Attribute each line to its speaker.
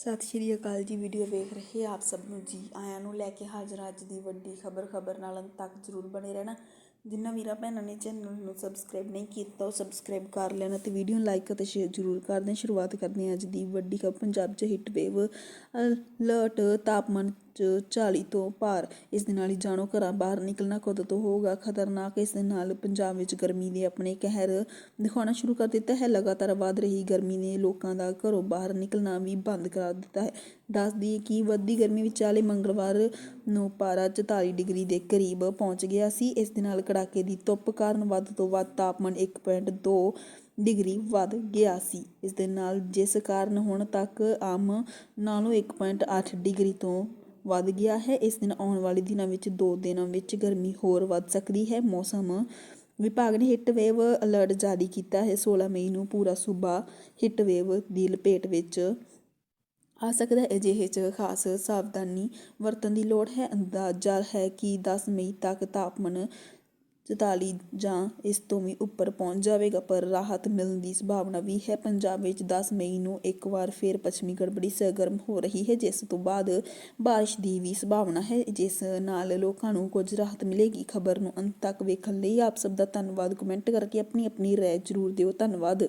Speaker 1: ਸਤਿ ਸ਼੍ਰੀ ਅਕਾਲ ਜੀ, ਵੀਡੀਓ ਵੇਖ ਰਹੇ ਆਪ ਸਭ ਨੂੰ ਜੀ। ਆਇਆਂ ਨੂੰ ਲੈ ਕੇ ਹਾਜ਼ਰ ਅੱਜ ਦੀ ਵੱਡੀ ਖਬਰ। ਖਬਰ ਨਾਲ ਅੰਤ ਤੱਕ ਜ਼ਰੂਰ ਬਣੇ ਰਹਿਣਾ। ਜਿਨ੍ਹਾਂ ਵੀਰਾਂ ਭੈਣਾਂ ਨੇ ਚੈਨਲ ਨੂੰ ਸਬਸਕ੍ਰਾਈਬ ਨਹੀਂ ਕੀਤਾ, ਉਹ ਸਬਸਕ੍ਰਾਈਬ ਕਰ ਲੈਣਾ ਤੇ ਵੀਡੀਓ ਨੂੰ ਲਾਈਕ ਅਤੇ ਸ਼ੇਅਰ ਜ਼ਰੂਰ ਕਰ ਦੇਣ ਸ਼ੁਰੂਆਤ ਕਰਦੇ ਹਾਂ ਅੱਜ ਦੀ ਵੱਡੀ ਖਬਰ। ਪੰਜਾਬ 'ਚ ਹਿੱਟ ਵੇਵ ਅਲਰਟ ਤਾਪਮਾਨ 'ਚ 40 ਤੋਂ ਪਾਰ ਇਸ ਦੇ ਨਾਲ ਹੀ ਜਾਣੋ, ਘਰਾਂ ਬਾਹਰ ਨਿਕਲਣਾ ਕਦੋਂ ਤੋਂ ਹੋਊਗਾ ਖਤਰਨਾਕ। ਇਸ ਦੇ ਨਾਲ ਪੰਜਾਬ ਵਿੱਚ ਗਰਮੀ ਨੇ ਆਪਣੇ ਕਹਿਰ ਦਿਖਾਉਣਾ ਸ਼ੁਰੂ ਕਰ ਦਿੱਤਾ ਹੈ। ਲਗਾਤਾਰ ਵਧ ਰਹੀ ਗਰਮੀ ਨੇ ਲੋਕਾਂ ਦਾ ਘਰੋਂ ਬਾਹਰ ਨਿਕਲਣਾ ਵੀ ਬੰਦ ਕਰਾ ਦਿੱਤਾ ਹੈ। ਦੱਸ ਦਈਏ ਕਿ ਵੱਧਦੀ ਗਰਮੀ ਵਿੱਚ ਵਾਲੇ ਮੰਗਲਵਾਰ ਨੂੰ ਪਾਰਾ 44 ਡਿਗਰੀ ਦੇ ਕਰੀਬ ਪਹੁੰਚ ਗਿਆ ਸੀ। ਇਸ ਦੇ ਨਾਲ ਕੜਾਕੇ ਦੀ ਧੁੱਪ ਕਾਰਨ ਵੱਧ ਤੋਂ ਵੱਧ ਤਾਪਮਾਨ 1.2 ਡਿਗਰੀ ਵੱਧ ਗਿਆ ਸੀ। ਇਸ ਦੇ ਨਾਲ ਜਿਸ ਕਾਰਨ ਹੁਣ ਤੱਕ ਆਮ ਨਾਲੋਂ 1.8 ਡਿਗਰੀ ਤੋਂ ਵੱਧ ਗਿਆ ਹੈ। ਇਸ ਦਿਨ ਆਉਣ ਵਾਲੇ ਦਿਨਾਂ ਵਿੱਚ ਦੋ ਦਿਨਾਂ ਵਿੱਚ ਗਰਮੀ ਹੋਰ ਵੱਧ ਸਕਦੀ ਹੈ। ਮੌਸਮ ਵਿਭਾਗ ਨੇ ਹਿੱਟ ਵੇਵ ਅਲਰਟ ਜਾਰੀ ਕੀਤਾ ਹੈ। 16 ਮਈ ਨੂੰ ਪੂਰਾ ਸੂਬਾ ਹਿੱਟ ਵੇਵ ਦੀ ਲਪੇਟ ਵਿੱਚ ਆ ਸਕਦਾ ਹੈ। ਅਜਿਹੇ 'ਚ ਖਾਸ ਸਾਵਧਾਨੀ ਵਰਤਣ ਦੀ ਲੋੜ ਹੈ। ਅੰਦਾਜ਼ਾ ਹੈ ਕਿ 10 ਮਈ ਤੱਕ ਤਾਪਮਾਨ 44 ਜਾਂ ਇਸ ਤੋਂ ਵੀ ਉੱਪਰ ਪਹੁੰਚ ਜਾਵੇਗਾ, ਪਰ ਰਾਹਤ ਮਿਲਣ ਦੀ ਸੰਭਾਵਨਾ ਵੀ ਹੈ। ਪੰਜਾਬ ਵਿੱਚ 10 ਮਈ ਨੂੰ ਇੱਕ ਵਾਰ ਫਿਰ ਪੱਛਮੀ ਗੜਬੜੀ ਸਰਗਰਮ ਹੋ ਰਹੀ ਹੈ, ਜਿਸ ਤੋਂ ਬਾਅਦ ਬਾਰਿਸ਼ ਦੀ ਵੀ ਸੰਭਾਵਨਾ ਹੈ, ਜਿਸ ਨਾਲ ਲੋਕਾਂ ਨੂੰ ਕੁਝ ਰਾਹਤ ਮਿਲੇਗੀ। ਖਬਰ ਨੂੰ ਅੰਤ ਤੱਕ ਵੇਖਣ ਲਈ ਆਪ ਸਭ ਦਾ ਧੰਨਵਾਦ। ਕਮੈਂਟ ਕਰਕੇ ਆਪਣੀ ਆਪਣੀ ਰਾਏ ਜ਼ਰੂਰ ਦਿਓ। ਧੰਨਵਾਦ।